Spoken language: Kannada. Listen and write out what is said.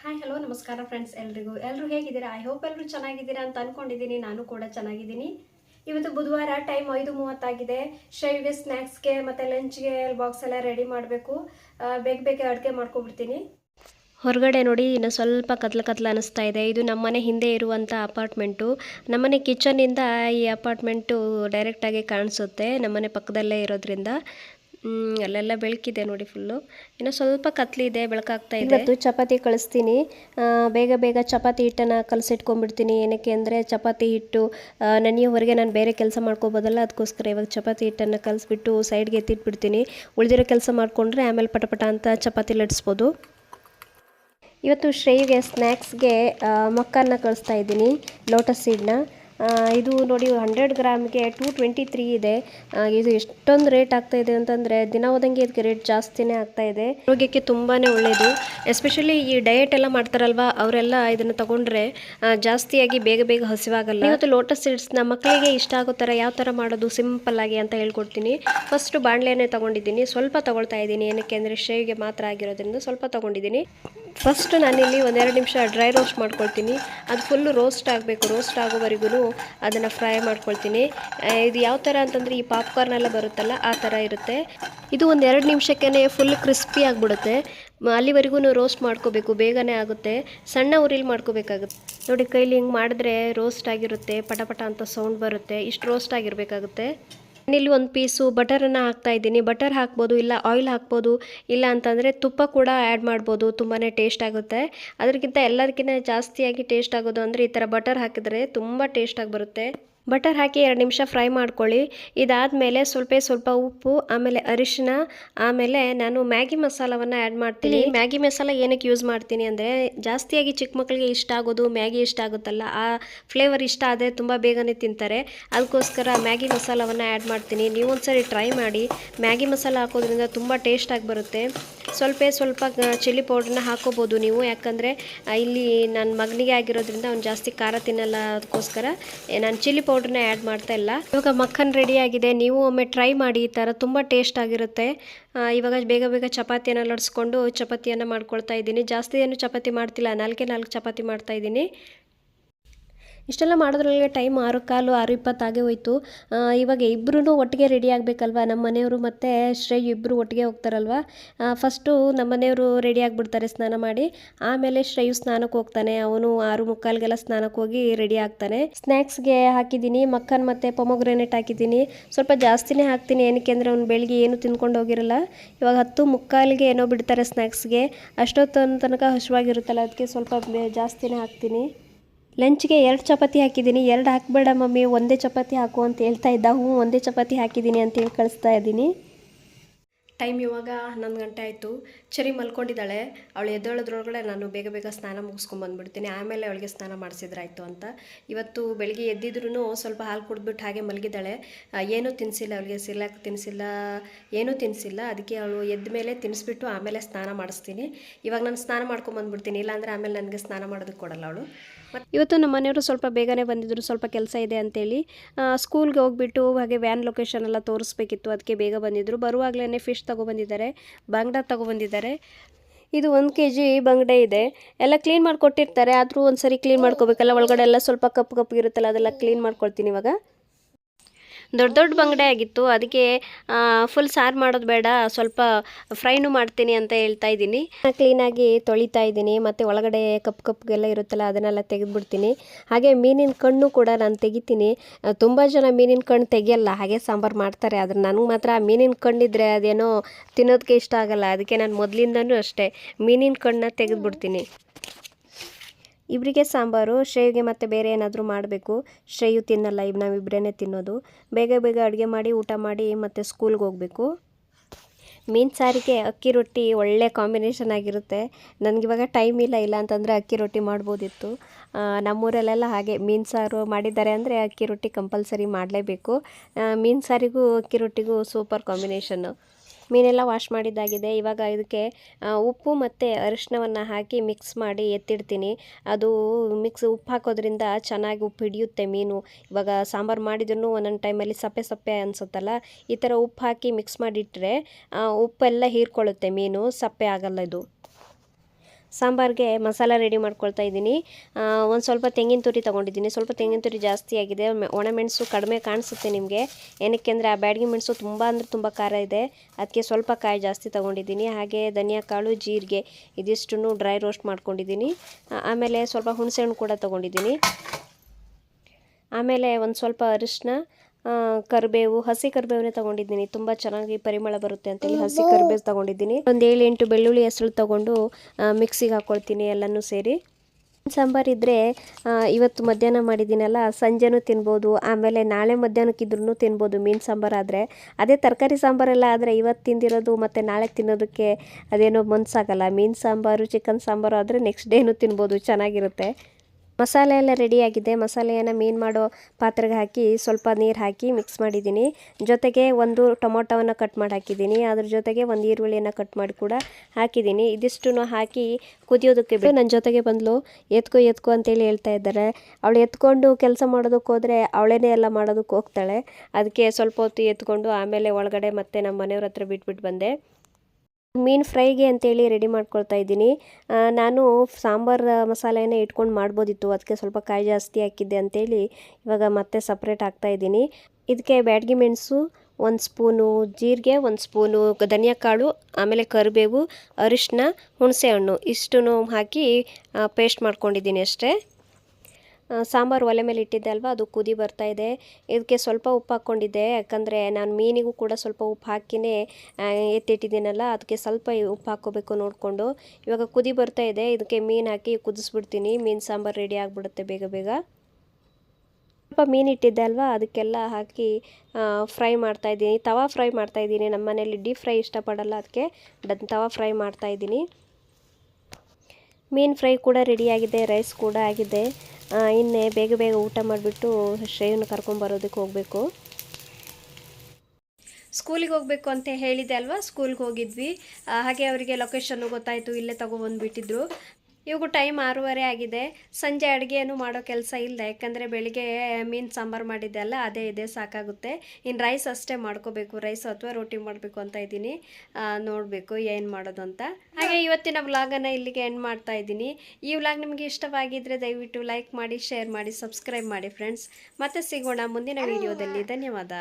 ಹಾಯ್ ಹಲೋ ನಮಸ್ಕಾರ ಫ್ರೆಂಡ್ಸ್ ಎಲ್ರಿಗೂ. ಎಲ್ಲರೂ ಹೇಗಿದ್ದೀರಾ? ಐ ಹೋಪ್ ಎಲ್ಲರೂ ಚೆನ್ನಾಗಿದ್ದೀರಾ ಅಂತ ಅನ್ಕೊಂಡಿದ್ದೀನಿ. ನಾನು ಕೂಡ ಚೆನ್ನಾಗಿದ್ದೀನಿ. ಇವತ್ತು ಬುಧವಾರ ಟೈಮ್ ಐದು ಮೂವತ್ತಾಗಿದೆ ಶೈವಿಗೆ ಸ್ನ್ಯಾಕ್ಸ್ಗೆ ಮತ್ತು ಲಂಚ್ಗೆ ಬಾಕ್ಸ್ ಎಲ್ಲ ರೆಡಿ ಮಾಡಬೇಕು. ಬೇಗ ಬೇಗ ಅಡುಗೆ ಮಾಡ್ಕೊಬಿಡ್ತೀನಿ ಹೊರಗಡೆ ನೋಡಿ ಇನ್ನು ಸ್ವಲ್ಪ ಕತ್ಲ ಕತ್ಲ ಅನಿಸ್ತಾ ಇದೆ. ಇದು ನಮ್ಮನೆ ಹಿಂದೆ ಇರುವಂಥ ಅಪಾರ್ಟ್ಮೆಂಟು ನಮ್ಮನೆ ಕಿಚನಿಂದ ಈ ಅಪಾರ್ಟ್ಮೆಂಟು ಡೈರೆಕ್ಟಾಗಿ ಕಾಣಿಸುತ್ತೆ. ನಮ್ಮನೆ ಪಕ್ಕದಲ್ಲೇ ಇರೋದ್ರಿಂದ. ಅಲ್ಲೆಲ್ಲ ಬೆಳಕಿದೆ ನೋಡಿ ಫುಲ್ಲು ಇನ್ನು ಸ್ವಲ್ಪ ಕತ್ಲಿದೆ ಬೆಳಕಾಗ್ತಾ ಇದೆ. ಇವತ್ತು ಚಪಾತಿ ಕಳಿಸ್ತೀನಿ. ಬೇಗ ಬೇಗ ಚಪಾತಿ ಹಿಟ್ಟನ್ನು ಕಲಸಿಟ್ಕೊಂಡ್ಬಿಡ್ತೀನಿ. ಏನಕ್ಕೆ ಅಂದರೆ ಚಪಾತಿ ಹಿಟ್ಟು ನೆನೆಯೋವರೆಗೆ ನಾನು ಬೇರೆ ಕೆಲಸ ಮಾಡ್ಕೋಬೋದಲ್ಲ ಅದಕ್ಕೋಸ್ಕರ ಇವಾಗ ಚಪಾತಿ ಹಿಟ್ಟನ್ನು ಕಲಿಸ್ಬಿಟ್ಟು ಸೈಡ್ಗೆ ಎತ್ತಿಟ್ಬಿಡ್ತೀನಿ. ಉಳಿದಿರೋ ಕೆಲಸ ಮಾಡಿಕೊಂಡ್ರೆ ಆಮೇಲೆ ಪಟ ಪಟ ಅಂತ ಚಪಾತಿ ಲಟ್ಸ್ಬೋದು ಇವತ್ತು ಶ್ರೇಯಿಗೆ ಸ್ನ್ಯಾಕ್ಸ್ಗೆ ಮಕ್ಕನ್ನ ಕಳಿಸ್ತಾ ಇದ್ದೀನಿ ಲೋಟಸ್ ಸೀಡ್ನ ಇದು ನೋಡಿ ಹಂಡ್ರೆಡ್ ಗ್ರಾಮ್ಗೆ ಟೂ ಟ್ವೆಂಟಿ ತ್ರೀ ಇದೆ. ಇದು ಎಷ್ಟೊಂದು ರೇಟ್ ಆಗ್ತಾ ಇದೆ ಅಂತಂದರೆ ದಿನ ಹೋದಂಗೆ ಇದಕ್ಕೆ ರೇಟ್ ಜಾಸ್ತಿನೇ ಆಗ್ತಾ ಇದೆ. ಆರೋಗ್ಯಕ್ಕೆ ತುಂಬಾ ಒಳ್ಳೆಯದು ಎಸ್ಪೆಷಲಿ ಈ ಡಯಟ್ ಎಲ್ಲ ಮಾಡ್ತಾರಲ್ವಾ, ಅವರೆಲ್ಲ ಇದನ್ನು ತಗೊಂಡ್ರೆ ಜಾಸ್ತಿಯಾಗಿ ಬೇಗ ಬೇಗ ಹಸಿವಾಗಲ್ಲ. ಇವತ್ತು ಲೋಟಸ್ ಸೀಡ್ಸ್ನ ಮಕ್ಕಳಿಗೆ ಇಷ್ಟ ಆಗೋ ತರ ಯಾವ ಥರ ಮಾಡೋದು ಸಿಂಪಲ್ ಆಗಿ ಅಂತ ಹೇಳ್ಕೊಡ್ತೀನಿ. ಫಸ್ಟು ಬಾಣಲೆನೇ ತಗೊಂಡಿದ್ದೀನಿ. ಸ್ವಲ್ಪ ತಗೊಳ್ತಾ ಇದ್ದೀನಿ. ಏನಕ್ಕೆ ಅಂದರೆ ಶೇವಿಗೆ ಮಾತ್ರ ಆಗಿರೋದ್ರಿಂದ ಸ್ವಲ್ಪ ತಗೊಂಡಿದ್ದೀನಿ. ಫಸ್ಟ್ ನಾನಿಲ್ಲಿ ಒಂದೆರಡು ನಿಮಿಷ ಡ್ರೈ ರೋಸ್ಟ್ ಮಾಡ್ಕೊಳ್ತೀನಿ. ಅದು ಫುಲ್ಲು ರೋಸ್ಟ್ ಆಗಬೇಕು. ರೋಸ್ಟ್ ಆಗೋವರೆಗೂ ಅದನ್ನು ಫ್ರೈ ಮಾಡ್ಕೊಳ್ತೀನಿ. ಇದು ಯಾವ ಥರ ಅಂತಂದರೆ ಈ ಪಾಪ್ಕಾರ್ನ್ ಎಲ್ಲ ಬರುತ್ತಲ್ಲ, ಆ ಥರ ಇರುತ್ತೆ. ಇದು ಒಂದು ಎರಡು ನಿಮಿಷಕ್ಕೇ ಫುಲ್ ಕ್ರಿಸ್ಪಿ ಆಗಿಬಿಡುತ್ತೆ. ಅಲ್ಲಿವರೆಗೂ ರೋಸ್ಟ್ ಮಾಡ್ಕೋಬೇಕು. ಬೇಗನೆ ಆಗುತ್ತೆ. ಸಣ್ಣ ಉರಿಲಿ ಮಾಡ್ಕೋಬೇಕಾಗುತ್ತೆ ನೋಡಿ ಕೈಲಿ ಹಿಂಗೆ ಮಾಡಿದ್ರೆ ರೋಸ್ಟ್ ಆಗಿರುತ್ತೆ. ಪಟ ಪಟ ಅಂತ ಸೌಂಡ್ ಬರುತ್ತೆ. ಇಷ್ಟು ರೋಸ್ಟ್ ಆಗಿರಬೇಕಾಗುತ್ತೆ. ಇಲ್ಲಿ ಒಂದು ಪೀಸು, ಬಟರನ್ನು ಹಾಕ್ತಾ ಇದ್ದೀನಿ. ಬಟರ್ ಹಾಕ್ಬೋದು, ಇಲ್ಲ ಆಯಿಲ್ ಹಾಕ್ಬೋದು, ಇಲ್ಲ ಅಂತಂದರೆ ತುಪ್ಪ ಕೂಡ ಆ್ಯಡ್ ಮಾಡ್ಬೋದು. ತುಂಬಾ ಟೇಸ್ಟ್ ಆಗುತ್ತೆ. ಅದಕ್ಕಿಂತ ಎಲ್ಲದಕ್ಕಿಂತ ಜಾಸ್ತಿಯಾಗಿ ಟೇಸ್ಟ್ ಆಗೋದು ಅಂದರೆ ಈ ಥರ ಬಟರ್ ಹಾಕಿದರೆ ತುಂಬ ಟೇಸ್ಟಾಗಿ ಬರುತ್ತೆ. ಬಟರ್ ಹಾಕಿ ಎರಡು ನಿಮಿಷ ಫ್ರೈ ಮಾಡ್ಕೊಳ್ಳಿ. ಇದಾದಮೇಲೆ ಸ್ವಲ್ಪ ಸ್ವಲ್ಪ ಉಪ್ಪು ಆಮೇಲೆ ಅರಿಶಿನ ಆಮೇಲೆ ನಾನು ಮ್ಯಾಗಿ ಮಸಾಲವನ್ನು ಆ್ಯಡ್ ಮಾಡ್ತೀನಿ. ಮ್ಯಾಗಿ ಮಸಾಲ ಏನಕ್ಕೆ ಯೂಸ್ ಮಾಡ್ತೀನಿ ಅಂದರೆ ಜಾಸ್ತಿಯಾಗಿ ಚಿಕ್ಕ ಮಕ್ಕಳಿಗೆ ಇಷ್ಟ ಆಗೋದು ಮ್ಯಾಗಿ ಇಷ್ಟ ಆಗುತ್ತಲ್ಲ ಆ ಫ್ಲೇವರ್ ಇಷ್ಟ ಆದರೆ ತುಂಬ ಬೇಗನೆ ತಿಂತಾರೆ. ಅದಕ್ಕೋಸ್ಕರ ಮ್ಯಾಗಿ ಮಸಾಲವನ್ನು ಆ್ಯಡ್ ಮಾಡ್ತೀನಿ. ನೀವು ಒಂದ್ಸರಿ ಟ್ರೈ ಮಾಡಿ. ಮ್ಯಾಗಿ ಮಸಾಲ ಹಾಕೋದ್ರಿಂದ ತುಂಬ ಟೇಸ್ಟಾಗಿ ಬರುತ್ತೆ. ಸ್ವಲ್ಪ ಸ್ವಲ್ಪ ಚಿಲ್ಲಿ ಪೌಡ್ರನ್ನ ಹಾಕೋಬೋದು ನೀವು. ಯಾಕಂದರೆ ಇಲ್ಲಿ ನನ್ನ ಮಗನಿಗೆ ಆಗಿರೋದ್ರಿಂದ ಅವ್ನು ಜಾಸ್ತಿ ಖಾರ ತಿನ್ನಲ್ಲ ಅದಕ್ಕೋಸ್ಕರ ನಾನು ಚಿಲ್ಲಿ ಪೌಡ್ರನ್ನ ಆ್ಯಡ್ ಮಾಡ್ತಾ ಇಲ್ಲ. ಇವಾಗ ಮಕ್ಕನ್ ರೆಡಿ ಆಗಿದೆ. ನೀವು ಒಮ್ಮೆ ಟ್ರೈ ಮಾಡಿ, ಈ ಥರ ತುಂಬ ಟೇಸ್ಟ್ ಆಗಿರುತ್ತೆ. ಇವಾಗ ಬೇಗ ಬೇಗ ಚಪಾತಿಯನ್ನು ಲಡ್ಸ್ಕೊಂಡು ಚಪಾತಿಯನ್ನು ಮಾಡ್ಕೊಳ್ತಾ ಇದ್ದೀನಿ. ಜಾಸ್ತಿ ಏನು ಚಪಾತಿ ಮಾಡ್ತಿಲ್ಲ. ನಾಲ್ಕೇ ನಾಲ್ಕು ಚಪಾತಿ ಮಾಡ್ತಾ ಇದ್ದೀನಿ. ಇಷ್ಟೆಲ್ಲ ಮಾಡೋದ್ರೊಳಗೆ ಟೈಮ್ ಆರು ಕಾಲು ಆರು ಇಪ್ಪತ್ತಾಗೆ ಹೋಯ್ತು ಇವಾಗ ಇಬ್ಬರೂ ಒಟ್ಟಿಗೆ ರೆಡಿ ಆಗಬೇಕಲ್ವ? ನಮ್ಮ ಮನೆಯವರು ಮತ್ತು ಶ್ರೇಯ್ ಇಬ್ಬರು ಒಟ್ಟಿಗೆ ಹೋಗ್ತಾರಲ್ವ? ಫಸ್ಟು ನಮ್ಮ ಮನೆಯವರು ರೆಡಿ ಆಗಿಬಿಡ್ತಾರೆ ಸ್ನಾನ ಮಾಡಿ. ಆಮೇಲೆ ಶ್ರೇಯು ಸ್ನಾನಕ್ಕೆ ಹೋಗ್ತಾನೆ. ಅವನು ಆರು ಮುಕ್ಕಾಲ್ಗೆಲ್ಲ ಸ್ನಾನಕ್ಕೆ ಹೋಗಿ ರೆಡಿ ಆಗ್ತಾನೆ. ಸ್ನ್ಯಾಕ್ಸ್ಗೆ ಹಾಕಿದ್ದೀನಿ, ಮಕ್ಕನ್ ಮತ್ತು ಪೊಮೊಗ್ರೆನೇಟ್ ಹಾಕಿದ್ದೀನಿ. ಸ್ವಲ್ಪ ಜಾಸ್ತಿನೇ ಹಾಕ್ತೀನಿ. ಏನಕ್ಕೆ ಅಂದರೆ ಅವ್ನು ಬೆಳಿಗ್ಗೆ ಏನು ತಿನ್ಕೊಂಡು ಹೋಗಿರಲ್ಲ. ಇವಾಗ ಹತ್ತು ಮುಕ್ಕಾಲಿಗೆ ಏನೋ ಬಿಡ್ತಾರೆ ಸ್ನ್ಯಾಕ್ಸ್ಗೆ ಅಷ್ಟೊತ್ತು ತನಕ ಹಸುವಾಗಿರುತ್ತಲ್ಲ ಅದಕ್ಕೆ ಸ್ವಲ್ಪ ಜಾಸ್ತಿನೇ ಹಾಕ್ತೀನಿ. ಲಂಚ್ಗೆ ಎರಡು ಚಪಾತಿ ಹಾಕಿದ್ದೀನಿ, ಎರಡು ಹಾಕಬೇಡ ಮಮ್ಮಿ, ಒಂದೇ ಚಪಾತಿ ಹಾಕು ಅಂತ ಹೇಳ್ತಾ ಇದ್ದ. ಹ್ಞೂ, ಒಂದೇ ಚಪಾತಿ ಹಾಕಿದ್ದೀನಿ ಅಂತೇಳಿ ಕಳಿಸ್ತಾ ಇದ್ದೀನಿ. ಟೈಮ್ ಇವಾಗ ಹನ್ನೊಂದು ಗಂಟೆ ಆಯಿತು. ಚರಿ ಮಲ್ಕೊಂಡಿದ್ದಾಳೆ. ಅವಳು ಎದ್ದೇಳೋದ್ರೊಳಗಡೆ ನಾನು ಬೇಗ ಬೇಗ ಸ್ನಾನ ಮುಗಿಸ್ಕೊಂಬಂದ್ಬಿಡ್ತೀನಿ ಆಮೇಲೆ ಅವಳಿಗೆ ಸ್ನಾನ ಮಾಡಿಸಿದ್ರಾಯ್ತು ಅಂತ. ಇವತ್ತು ಬೆಳಿಗ್ಗೆ ಎದ್ದಿದ್ರೂ ಸ್ವಲ್ಪ ಹಾಲು ಕುಡಿದ್ಬಿಟ್ಟು ಹಾಗೆ ಮಲಗಿದ್ದಾಳೆ. ಏನೂ ತಿನ್ನಿಸಿಲ್ಲ ಅವಳಿಗೆ ಸಿರ್ಲಾಕ್ ತಿನ್ನಿಸಿಲ್ಲ ಏನೂ ತಿನ್ನಿಸಿಲ್ಲ ಅದಕ್ಕೆ ಅವಳು ಎದ್ದ ಮೇಲೆ ತಿನ್ನಿಸ್ಬಿಟ್ಟು ಆಮೇಲೆ ಸ್ನಾನ ಮಾಡಿಸ್ತೀನಿ. ಇವಾಗ ನಾನು ಸ್ನಾನ ಮಾಡ್ಕೊಂಬಂದ್ಬಿಡ್ತೀನಿ ಇಲ್ಲಾಂದರೆ ಆಮೇಲೆ ನನಗೆ ಸ್ನಾನ ಮಾಡೋದಕ್ಕೆ ಕೊಡಲ್ಲ ಅವಳು. ಇವತ್ತು ನಮ್ಮ ಮನೆಯವರು ಸ್ವಲ್ಪ ಬೇಗನೆ ಬಂದಿದ್ದರು ಸ್ವಲ್ಪ ಕೆಲಸ ಇದೆ ಅಂತೇಳಿ. ಸ್ಕೂಲ್ಗೆ ಹೋಗ್ಬಿಟ್ಟು ಹಾಗೆ ವ್ಯಾನ್ ಲೊಕೇಶನ್ ಎಲ್ಲ ತೋರಿಸ್ಬೇಕಿತ್ತು, ಅದಕ್ಕೆ ಬೇಗ ಬಂದಿದ್ದರು ಬರುವಾಗಲೇ ಫಿಶ್ ತೊಗೊಬಂದಿದ್ದಾರೆ ಬಾಂಗ್ಡಾ ತೊಗೊಬಂದಿದ್ದಾರೆ ಇದು ಒಂದು ಕೆ ಜಿ ಬಂಗಡೆ ಇದೆ. ಎಲ್ಲ ಕ್ಲೀನ್ ಮಾಡಿಕೊಟ್ಟಿರ್ತಾರೆ, ಆದರೂ ಒಂದು ಸರಿ ಕ್ಲೀನ್ ಮಾಡ್ಕೋಬೇಕಲ್ಲ, ಒಳಗಡೆ ಎಲ್ಲ ಸ್ವಲ್ಪ ಕಪ್ಪು ಕಪ್ಪು ಇರುತ್ತಲ್ಲ, ಅದೆಲ್ಲ ಕ್ಲೀನ್ ಮಾಡ್ಕೊಳ್ತೀನಿ ಇವಾಗ. ದೊಡ್ಡ ದೊಡ್ಡ ಬಂಗಡೆ ಆಗಿತ್ತು. ಅದಕ್ಕೆ ಫುಲ್ ಸಾರು ಮಾಡೋದು ಬೇಡ, ಸ್ವಲ್ಪ ಫ್ರೈನು ಮಾಡ್ತೀನಿ ಅಂತ ಹೇಳ್ತಾ ಇದ್ದೀನಿ. ಕ್ಲೀನಾಗಿ ತೊಳಿತಾ ಇದ್ದೀನಿ. ಮತ್ತು ಒಳಗಡೆ ಕಪ್ ಕಪ್ಪಗೆಲ್ಲ ಇರುತ್ತಲ್ಲ, ಅದನ್ನೆಲ್ಲ ತೆಗೆದುಬಿಡ್ತೀನಿ. ಹಾಗೆ ಮೀನಿನ ಕಣ್ಣು ಕೂಡ ನಾನು ತೆಗಿತೀನಿ. ತುಂಬ ಜನ ಮೀನಿನ ಕಣ್ಣು ತೆಗೆಯಲ್ಲ, ಹಾಗೆ ಸಾಂಬಾರು ಮಾಡ್ತಾರೆ. ಆದರೆ ನನಗೆ ಮಾತ್ರ ಮೀನಿನ ಕಣ್ಣಿದ್ರೆ ಅದೇನೋ ತಿನ್ನೋದಕ್ಕೆ ಇಷ್ಟ ಆಗಲ್ಲ. ಅದಕ್ಕೆ ನಾನು ಮೊದಲಿಂದನೂ ಅಷ್ಟೇ ಮೀನಿನ ಕಣ್ಣನ್ನ ತೆಗೆದುಬಿಡ್ತೀನಿ. ಇಬ್ಬರಿಗೆ ಸಾಂಬಾರು, ಶ್ರೇಯುಗೆ ಮತ್ತೆ ಬೇರೆ ಏನಾದರೂ ಮಾಡಬೇಕು. ಶ್ರೇಯು ತಿನ್ನಲ್ಲ ಇವ್ ನಾವಿಬ್ಬರೇ ತಿನ್ನೋದು. ಬೇಗ ಬೇಗ ಅಡುಗೆ ಮಾಡಿ, ಊಟ ಮಾಡಿ ಮತ್ತು ಸ್ಕೂಲ್ಗೆ ಹೋಗಬೇಕು. ಮೀನು ಸಾರಿಗೆ ಅಕ್ಕಿ ರೊಟ್ಟಿ ಒಳ್ಳೆ ಕಾಂಬಿನೇಷನ್ ಆಗಿರುತ್ತೆ. ನನಗಿವಾಗ ಟೈಮ್ ಇಲ್ಲ ಇಲ್ಲ ಅಂತಂದರೆ ಅಕ್ಕಿ ರೊಟ್ಟಿ ಮಾಡ್ಬೋದಿತ್ತು. ನಮ್ಮೂರಲ್ಲೆಲ್ಲ ಹಾಗೆ ಮೀನು ಸಾರು ಮಾಡಿದ್ದಾರೆ ಅಂದರೆ ಅಕ್ಕಿ ರೊಟ್ಟಿ ಕಂಪಲ್ಸರಿ ಮಾಡಲೇಬೇಕು. ಮೀನು ಸಾರಿಗೂ ಅಕ್ಕಿ ರೊಟ್ಟಿಗೂ ಸೂಪರ್ ಕಾಂಬಿನೇಷನ್ನು. ಮೀನೆಲ್ಲ ವಾಶ್ ಮಾಡಿದ್ದಾಗಿದೆ. ಇವಾಗ ಇದಕ್ಕೆ ಉಪ್ಪು ಮತ್ತು ಅರಿಶಿನವನ್ನು ಹಾಕಿ ಮಿಕ್ಸ್ ಮಾಡಿ ಎತ್ತಿಡ್ತೀನಿ. ಅದು ಮಿಕ್ಸ್ ಉಪ್ಪು ಹಾಕೋದ್ರಿಂದ ಚೆನ್ನಾಗಿ ಉಪ್ಪು ಹಿಡಿಯುತ್ತೆ ಮೀನು. ಇವಾಗ ಸಾಂಬಾರು ಮಾಡಿದ್ರು ಒಂದೊಂದು ಟೈಮಲ್ಲಿ ಸಪ್ಪೆ ಸಪ್ಪೆ ಅನಿಸುತ್ತಲ್ಲ, ಈ ಥರ ಉಪ್ಪು ಹಾಕಿ ಮಿಕ್ಸ್ ಮಾಡಿಟ್ಟರೆ ಉಪ್ಪೆಲ್ಲ ಹೀರ್ಕೊಳ್ಳುತ್ತೆ ಮೀನು. ಸಪ್ಪೆ ಆಗಲ್ಲ ಇದು. ಸಾಂಬಾರಿಗೆ ಮಸಾಲ ರೆಡಿ ಮಾಡ್ಕೊಳ್ತಾ ಇದ್ದೀನಿ. ಒಂದು ಸ್ವಲ್ಪ ತೆಂಗಿನ ತುರಿ ತೊಗೊಂಡಿದ್ದೀನಿ. ಸ್ವಲ್ಪ ತೆಂಗಿನ ತುರಿ ಜಾಸ್ತಿ ಆಗಿದೆ. ಒಣ ಒಣಮೆಣಸು ಕಡಿಮೆ ಕಾಣಿಸುತ್ತೆ ನಿಮಗೆ. ಏನಕ್ಕೆ ಅಂದರೆ ಆ ಬ್ಯಾಡಗಿ ಮೆಣಸು ತುಂಬ ಅಂದರೆ ತುಂಬ ಖಾರ ಇದೆ. ಅದಕ್ಕೆ ಸ್ವಲ್ಪ ಕಾಯಿ ಜಾಸ್ತಿ ತೊಗೊಂಡಿದ್ದೀನಿ. ಹಾಗೆ ಧನಿಯಾ ಕಾಳು, ಜೀರಿಗೆ ಇದಿಷ್ಟನ್ನು ಡ್ರೈ ರೋಸ್ಟ್ ಮಾಡ್ಕೊಂಡಿದ್ದೀನಿ. ಆಮೇಲೆ ಸ್ವಲ್ಪ ಹುಣಸೆಹಣ್ಣು ಕೂಡ ತೊಗೊಂಡಿದ್ದೀನಿ. ಆಮೇಲೆ ಒಂದು ಸ್ವಲ್ಪ ಅರಿಶಿನ ಕರಿಬೇವು ಹಸಿ ಕರಿಬೇವನ್ನೇ ತಗೊಂಡಿದ್ದೀನಿ. ತುಂಬ ಚೆನ್ನಾಗಿ ಪರಿಮಳ ಬರುತ್ತೆ ಅಂತೇಳಿ ಹಸಿ ಕರಿಬೇವು ತಗೊಂಡಿದ್ದೀನಿ. ಒಂದು ಏಳು ಎಂಟು ಬೆಳ್ಳುಳ್ಳಿ ಹೆಸರು ತಗೊಂಡು ಮಿಕ್ಸಿಗೆ ಹಾಕ್ಕೊಳ್ತೀನಿ ಎಲ್ಲನೂ ಸೇರಿ. ಸಾಂಬಾರು ಇದ್ರೆ ಇವತ್ತು ಮಧ್ಯಾಹ್ನ ಮಾಡಿದ್ದೀನಲ್ಲ ಸಂಜೆನೂ ತಿನ್ಬೋದು ಆಮೇಲೆ ನಾಳೆ ಮಧ್ಯಾಹ್ನಕ್ಕಿದ್ರೂ ತಿನ್ಬೋದು ಮೀನು ಸಾಂಬಾರ್ ಆದರೆ. ಅದೇ ತರಕಾರಿ ಸಾಂಬಾರೆಲ್ಲ ಆದರೆ ಇವತ್ತು ತಿಂದಿರೋದು ಮತ್ತು ನಾಳೆ ತಿನ್ನೋದಕ್ಕೆ ಅದೇನೋ ಮನ್ಸಾಗಲ್ಲ. ಮೀನು ಸಾಂಬಾರು ಚಿಕನ್ ಸಾಂಬಾರು ಆದರೆ ನೆಕ್ಸ್ಟ್ ಡೇನೂ ತಿನ್ಬೋದು ಚೆನ್ನಾಗಿರುತ್ತೆ. ಮಸಾಲೆ ಎಲ್ಲ ರೆಡಿಯಾಗಿದೆ ಮಸಾಲೆಯನ್ನು ಮೀನು ಮಾಡೋ ಪಾತ್ರೆಗೆ ಹಾಕಿ ಸ್ವಲ್ಪ ನೀರು ಹಾಕಿ ಮಿಕ್ಸ್ ಮಾಡಿದ್ದೀನಿ. ಜೊತೆಗೆ ಒಂದು ಟೊಮೊಟೊವನ್ನು ಕಟ್ ಮಾಡಿ ಹಾಕಿದ್ದೀನಿ. ಅದ್ರ ಜೊತೆಗೆ ಒಂದು ಈರುಳ್ಳಿಯನ್ನು ಕಟ್ ಮಾಡಿ ಕೂಡ ಹಾಕಿದ್ದೀನಿ. ಇದಿಷ್ಟು ಹಾಕಿ ಕುದಿಯೋದಕ್ಕೆ ಬಿಟ್ಟು ನನ್ನ ಜೊತೆಗೆ ಬಂದಳು ಎತ್ಕೊ ಎತ್ಕೊ ಅಂತೇಳಿ ಹೇಳ್ತಾ ಇದ್ದಾರೆ. ಅವಳು ಎತ್ಕೊಂಡು ಕೆಲಸ ಮಾಡೋದಕ್ಕೆ ಹೋದರೆ ಅವಳೇನೇ ಎಲ್ಲ ಮಾಡೋದಕ್ಕೆ ಹೋಗ್ತಾಳೆ. ಅದಕ್ಕೆ ಸ್ವಲ್ಪ ಹೊತ್ತು ಎತ್ಕೊಂಡು ಆಮೇಲೆ ಒಳಗಡೆ ಮತ್ತೆ ನಮ್ಮ ಮನೆಯವ್ರ ಹತ್ರ ಬಿಟ್ಬಿಟ್ಟು ಬಂದೆ. ಮೀನು ಫ್ರೈಗೆ ಅಂತೇಳಿ ರೆಡಿ ಮಾಡ್ಕೊಳ್ತಾ ಇದ್ದೀನಿ. ನಾನು ಸಾಂಬಾರ್ ಮಸಾಲೆನ ಇಟ್ಕೊಂಡು ಮಾಡ್ಬೋದಿತ್ತು. ಅದಕ್ಕೆ ಸ್ವಲ್ಪ ಕಾಯಿ ಜಾಸ್ತಿ ಹಾಕಿದ್ದೆ ಅಂತೇಳಿ ಇವಾಗ ಮತ್ತೆ ಸಪ್ರೇಟ್ ಹಾಕ್ತಾ ಇದ್ದೀನಿ. ಇದಕ್ಕೆ ಬ್ಯಾಡ್ಗಿ ಮೆಣಸು, ಒಂದು ಸ್ಪೂನು ಜೀರಿಗೆ, ಒಂದು ಸ್ಪೂನು ಧನಿಯಾ ಕಾಳು, ಆಮೇಲೆ ಕರಿಬೇವು ಅರಿಶಿನ ಹುಣಸೆಹಣ್ಣು ಇಷ್ಟನ್ನು ಹಾಕಿ ಪೇಸ್ಟ್ ಮಾಡ್ಕೊಂಡಿದ್ದೀನಿ ಅಷ್ಟೇ. ಸಾಂಬಾರು ಒಲೆ ಮೇಲೆ ಇಟ್ಟಿದ್ದೆ ಅಲ್ವಾ, ಅದು ಕುದಿ ಬರ್ತಾ ಇದೆ. ಇದಕ್ಕೆ ಸ್ವಲ್ಪ ಉಪ್ಪು ಹಾಕ್ಕೊಂಡಿದ್ದೆ, ಯಾಕಂದರೆ ನಾನು ಮೀನಿಗೂ ಕೂಡ ಸ್ವಲ್ಪ ಉಪ್ಪು ಹಾಕಿನೇ ಎತ್ತಿಟ್ಟಿದ್ದೀನಲ್ಲ, ಅದಕ್ಕೆ ಸ್ವಲ್ಪ ಉಪ್ಪು ಹಾಕ್ಕೋಬೇಕು ನೋಡಿಕೊಂಡು. ಇವಾಗ ಕುದಿ ಬರ್ತಾ ಇದೆ, ಇದಕ್ಕೆ ಮೀನು ಹಾಕಿ ಕುದಿಸ್ಬಿಡ್ತೀನಿ. ಮೀನು ಸಾಂಬಾರು ರೆಡಿ ಆಗಿಬಿಡುತ್ತೆ ಬೇಗ ಬೇಗ. ಸ್ವಲ್ಪ ಮೀನು ಇಟ್ಟಿದ್ದೆ ಅಲ್ವಾ, ಅದಕ್ಕೆಲ್ಲ ಹಾಕಿ ಫ್ರೈ ಮಾಡ್ತಾ ಇದ್ದೀನಿ. ತವಾ ಫ್ರೈ ಮಾಡ್ತಾ ಇದ್ದೀನಿ. ನಮ್ಮ ಮನೇಲಿ ಡೀಪ್ ಫ್ರೈ ಇಷ್ಟಪಡಲ್ಲ ಅದಕ್ಕೆ ತವಾ ಫ್ರೈ ಮಾಡ್ತಾ ಇದ್ದೀನಿ. ಮೀನು ಫ್ರೈ ಕೂಡ ರೆಡಿಯಾಗಿದೆ, ರೈಸ್ ಕೂಡ ಆಗಿದೆ. ಇನ್ನೇ ಬೇಗ ಬೇಗ ಊಟ ಮಾಡಿಬಿಟ್ಟು ಶ್ರೇಯನ ಕರ್ಕೊಂಬರೋದಕ್ಕೆ ಹೋಗಬೇಕು. ಸ್ಕೂಲಿಗೆ ಹೋಗಬೇಕು ಅಂತ ಹೇಳಿದೆ ಅಲ್ವಾ? ಸ್ಕೂಲ್ಗೆ ಹೋಗಿದ್ವಿ. ಹಾಗೆ ಅವರಿಗೆ ಲೊಕೇಶನ್ನು ಗೊತ್ತಾಯಿತು, ಇಲ್ಲೇ ತಗೊಬಂದುಬಿಟ್ಟಿದ್ರು ಇವಾಗೂ ಟೈಮ್ ಆರೂವರೆ ಆಗಿದೆ. ಸಂಜೆ ಅಡುಗೆಯನ್ನು ಮಾಡೋ ಕೆಲಸ ಇಲ್ಲ ಯಾಕಂದರೆ ಬೆಳಿಗ್ಗೆ ಮೀನು ಸಾಂಬಾರು ಮಾಡಿದ್ದೆ ಅಲ್ಲ ಅದೇ ಇದೆ ಸಾಕಾಗುತ್ತೆ. ಇನ್ನು ರೈಸ್ ಅಷ್ಟೇ ಮಾಡ್ಕೋಬೇಕು ರೈಸ್ ಅಥವಾ ರೋಟಿ ಮಾಡಬೇಕು ಅಂತ ಇದ್ದೀನಿ. ನೋಡಬೇಕು ಏನು ಮಾಡೋದು ಅಂತ. ಹಾಗೆ ಇವತ್ತಿನ ವ್ಲಾಗನ್ನು ಇಲ್ಲಿಗೆ ಎಂಡ್ ಮಾಡ್ತಾ ಇದ್ದೀನಿ. ಈ ವ್ಲಾಗ್ ನಿಮಗೆ ಇಷ್ಟವಾಗಿದ್ದರೆ ದಯವಿಟ್ಟು ಲೈಕ್ ಮಾಡಿ ಶೇರ್ ಮಾಡಿ ಸಬ್ಸ್ಕ್ರೈಬ್ ಮಾಡಿ ಫ್ರೆಂಡ್ಸ್ ಮತ್ತೆ ಸಿಗೋಣ ಮುಂದಿನ ವಿಡಿಯೋದಲ್ಲಿ. ಧನ್ಯವಾದ.